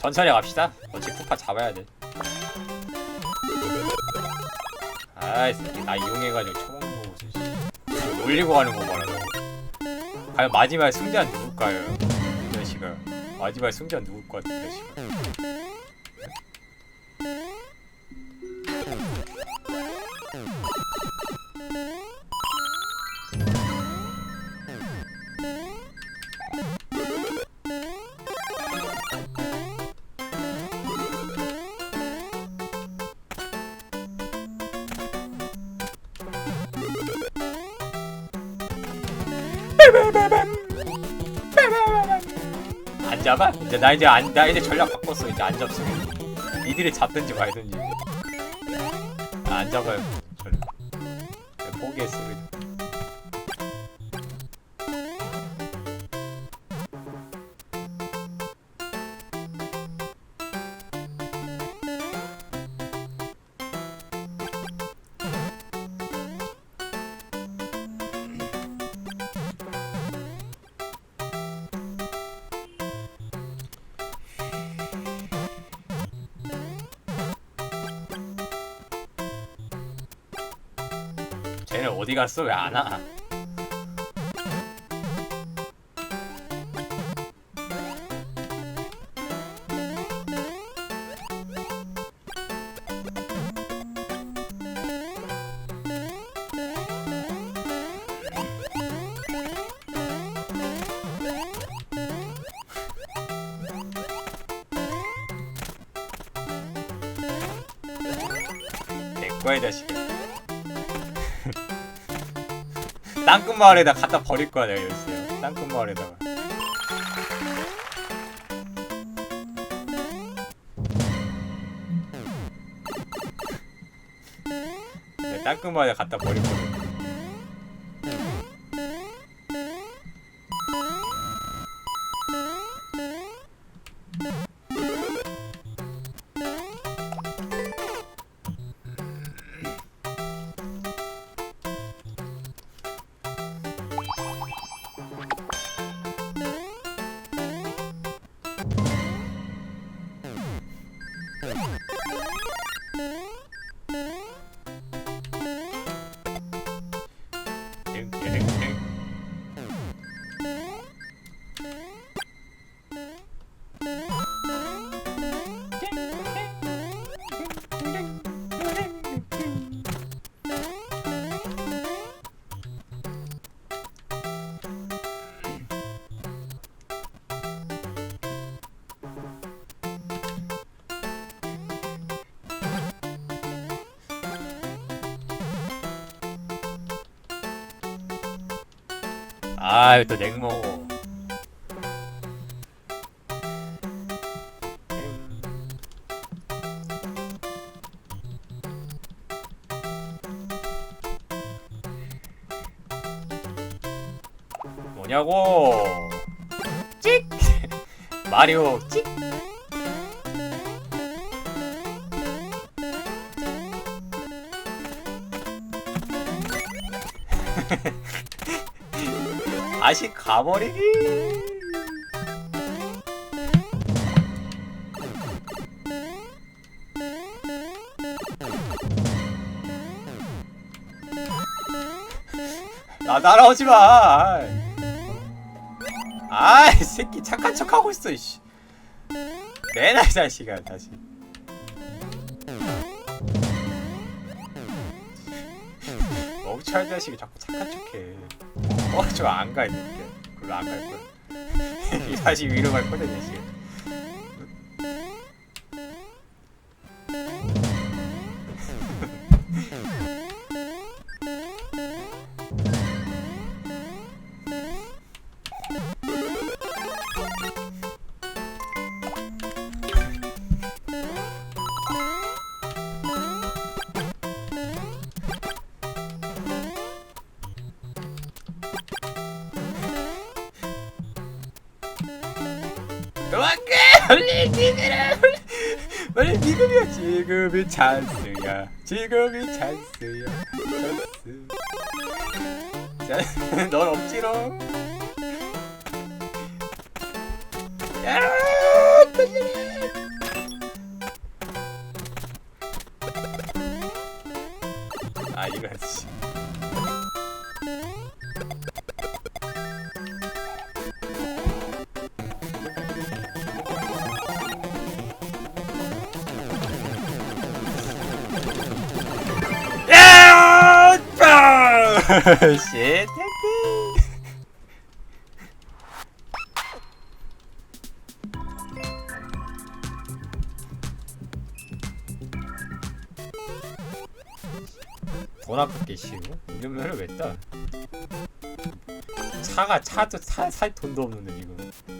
천천히 갑시다. 어차피 쿠파 잡아야 돼. 아이 새끼 나 이용해가지고 처먹는 거 보세요. 씨. 놀리고 가는 거. 저거. 과연 마지막 승자는 누굴까요? 이 자식아. 마지막 승자는 누굴 것 같은 자식아. 안 잡아? 이제 나 이제 안, 나 이제 전략 바꿨어. 이제 안 잡으면 니들이 잡든지 말든지. 아, 안 잡아요. 전략. 그냥. 쟤네 어디 마을에다 갖다 버릴 거야 내가 열쇠. 땅끝 마을에다가. 내 땅끝 마을에 갖다 버릴 거야. 아유 또 냉모. 뭐냐고? 찍. 마리오 찍. 다시 가버리기. 나 따라오지 마. 아이 새끼 착한 척 하고 있어. 이씨. 내놔 이 자식아 다시. 멍청한 자식이 자꾸 착한 척해. 어, 저 안가 있는데. 그걸로 안갈 거야. 다시 위로 갈 거다, 이 빨리 지그라 빨리 지금이야. 지금이 찬스야 지금이 찬스야. 찬스. 넌 억지로. 야 빨리 아 이거 씨 쉣. 돈 아깝게 씌우? 이러면 왜 따? 차가 차도 사, 살 돈도 없는데 지금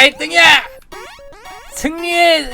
내가 1등이야! 승리의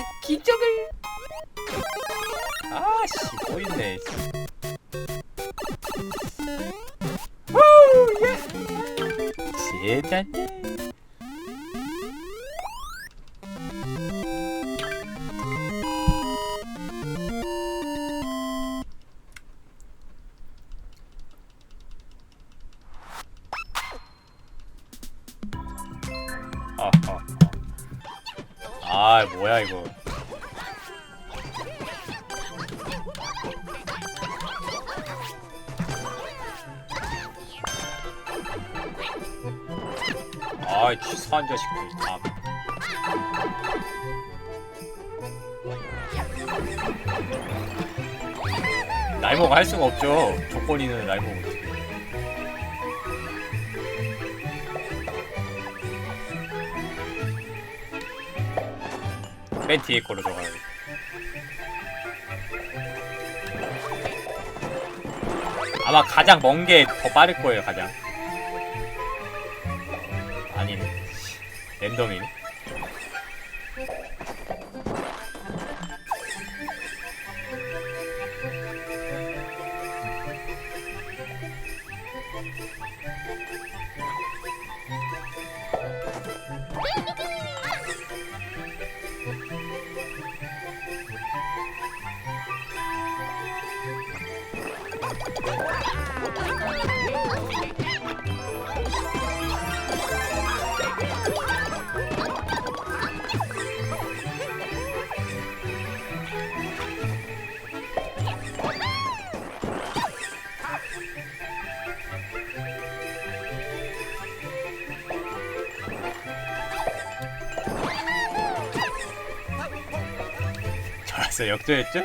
없죠. 조건 있는 날먹. 맨 뒤에 걸로 들어가야 돼. 아마 가장 먼 게 더 빠를 거예요, 가장. 아니네. 랜덤이네. 좋았어, 역전했죠?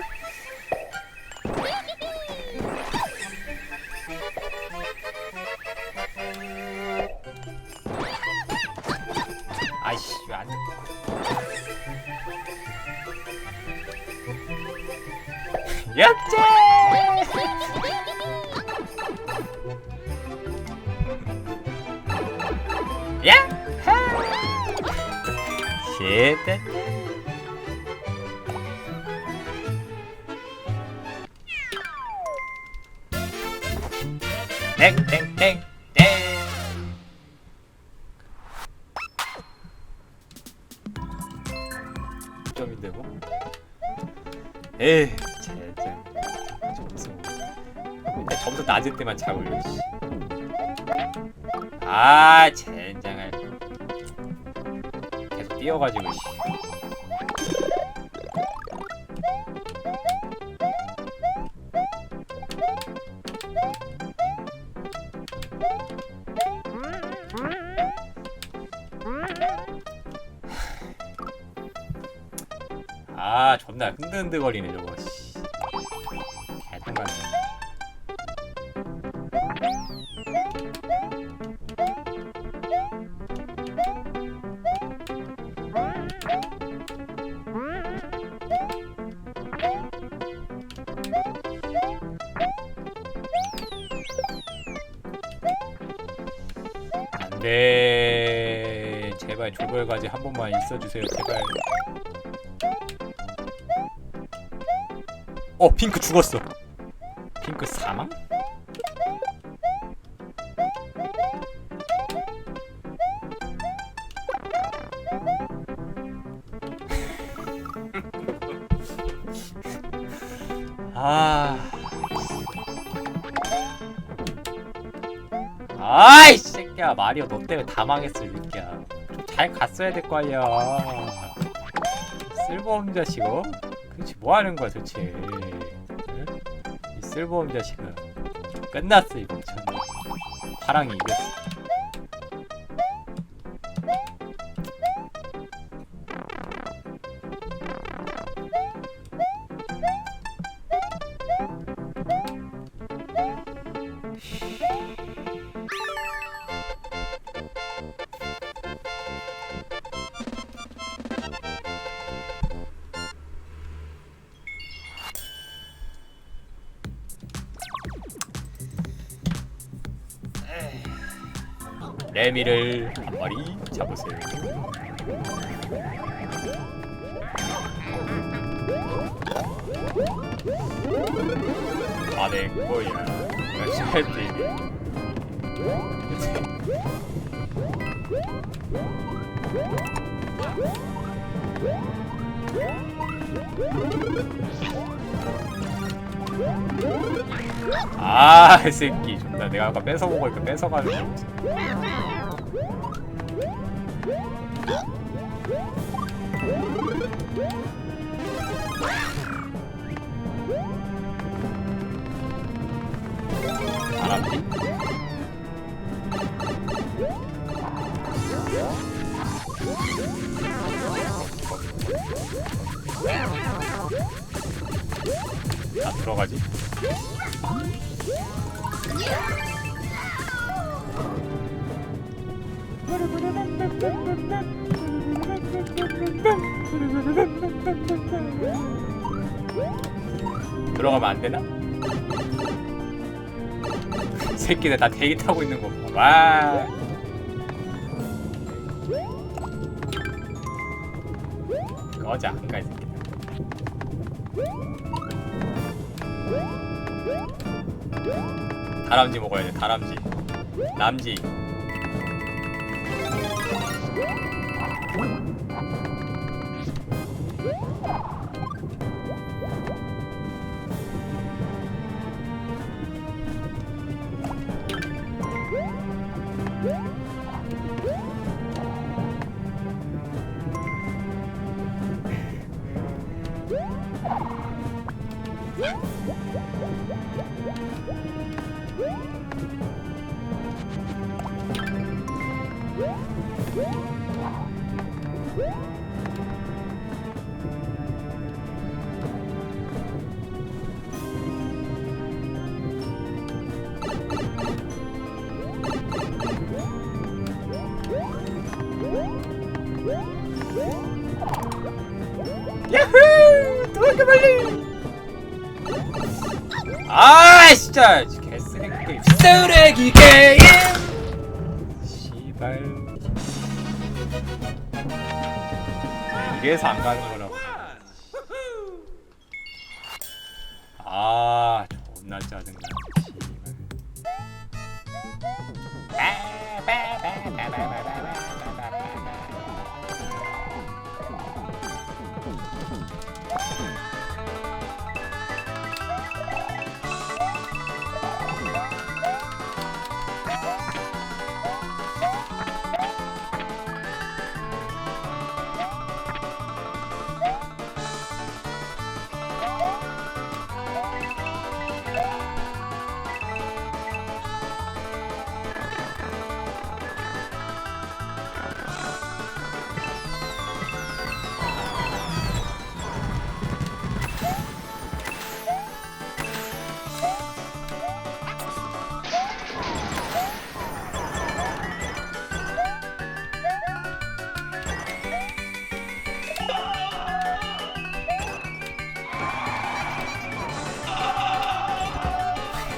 아이씨, 왜안 돼? 역전! 야하! 쉣! 땡땡땡 땡. 점인데 뭐? 에이, 젠장. 점수. 근데 점수 낮을 때만 잡으려. 아, 젠장할. 계속 뛰어가지고. 씨. 아 존나 흔들흔들거리네 저거 씨. 한 번만 있어주세요. 제발. 어 핑크 죽었어. 핑크 사망? 아. 아이 새끼야. 마리오 너 때문에 다 망했어 이 새끼야. 좀 잘 갔어야 될거 아니야 쓸모없는 자식 어? 그렇지 뭐 하는 거야 도대체? 응? 이 쓸모없는 자식아. 끝났어 이거 참 파랑이 이겼어 레미를 한 마리 잡으세요. 아내 거야 셀피 아, 이 새끼. 존나 내가 아까 뺏어 먹으니까 뺏어가는 거. 알았지? 다 들어가지? 들어가면 안 되나? 새끼들 다 대기 타고 있는 거 봐. 와. 꺼져 안 가, 이 다람쥐 먹어야 돼, 다람쥐. 남지. 야후! 도망가 빨리! 아 진짜 개쓰레기 게임 쓰레기 게임 이래서 안 가는 거라고 아 존나 짜증나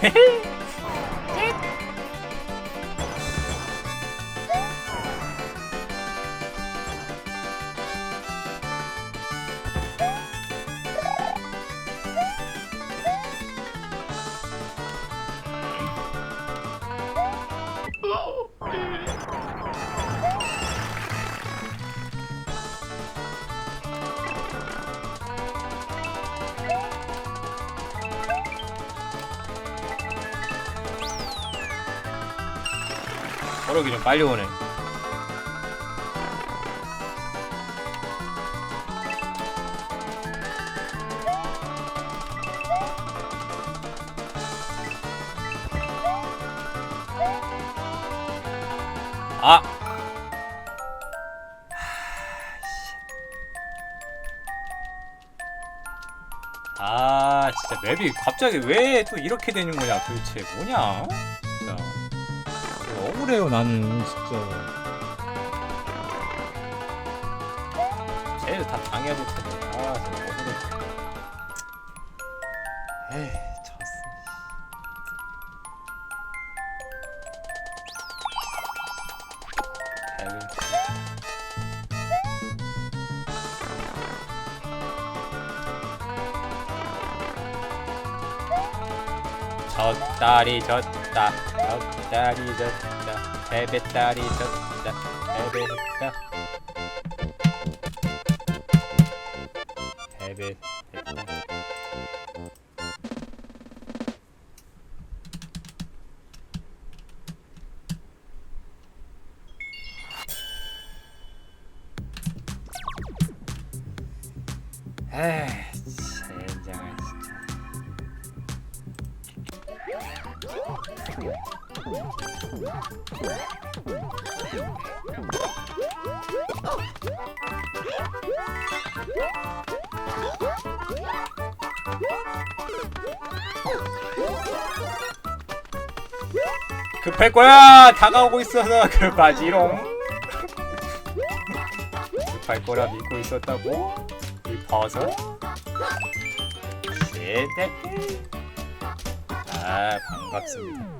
Hehehe 버럭이 좀 빨리 오네. 아! 아 진짜 맵이 갑자기 왜 또 이렇게 되는 거냐 도대체 뭐냐 억울해요 나는 진짜 쟤도 다 당해야 될 텐데 아 진짜 억울해 에이 졌어 밸런스 졌다리 졌다 졌다리 졌다 베베다리 졌다. 베베다. 베베 에이 급할 거야. 다가오고 있어서 급하지롱. 급할 거라 믿고 있었다고? 이 버섯 세대. 아 반갑습니다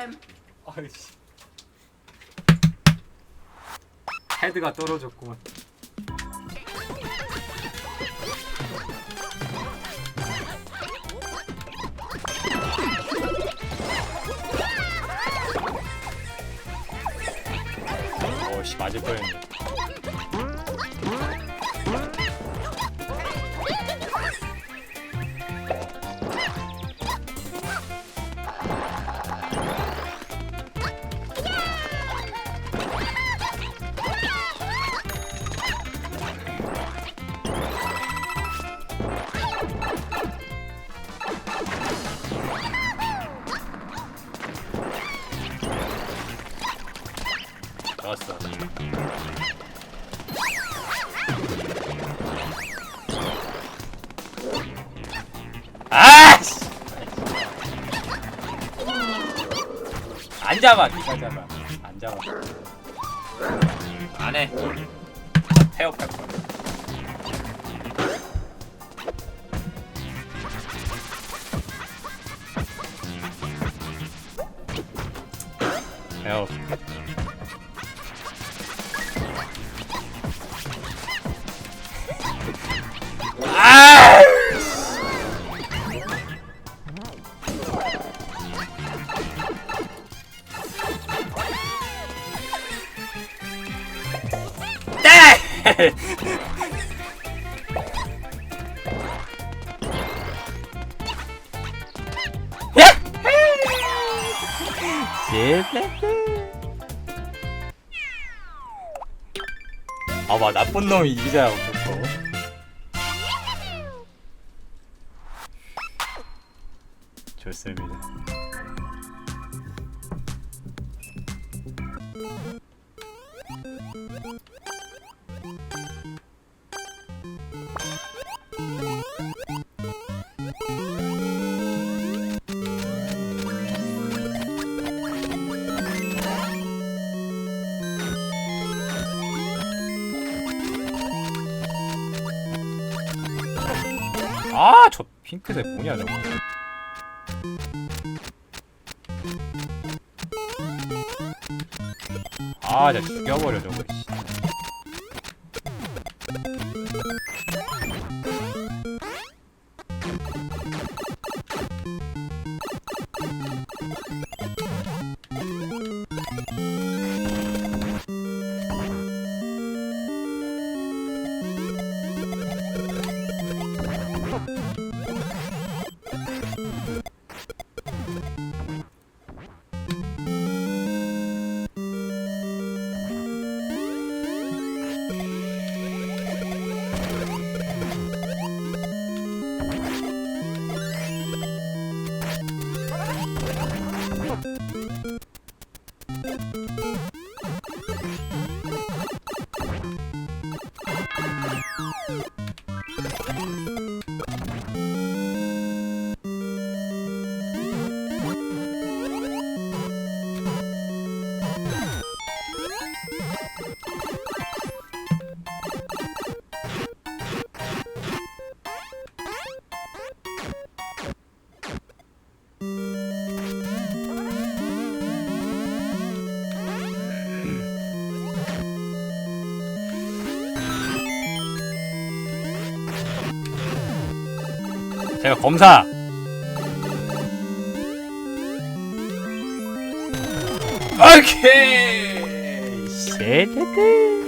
time. 아이씨. 헤드가 떨어졌구만. 오씨 맞을 뻔했네 좋았어. 아 씨! 안 잡아 니가 잡아. 안 잡아. 안 해. 태업할 거야 네! 아봐 나쁜 놈이 이기자 무조건 좋습니다 핑크색 뭐냐 저거. 아 진짜 죽여버려 저거 제가 검사. 오케이. 쉐데드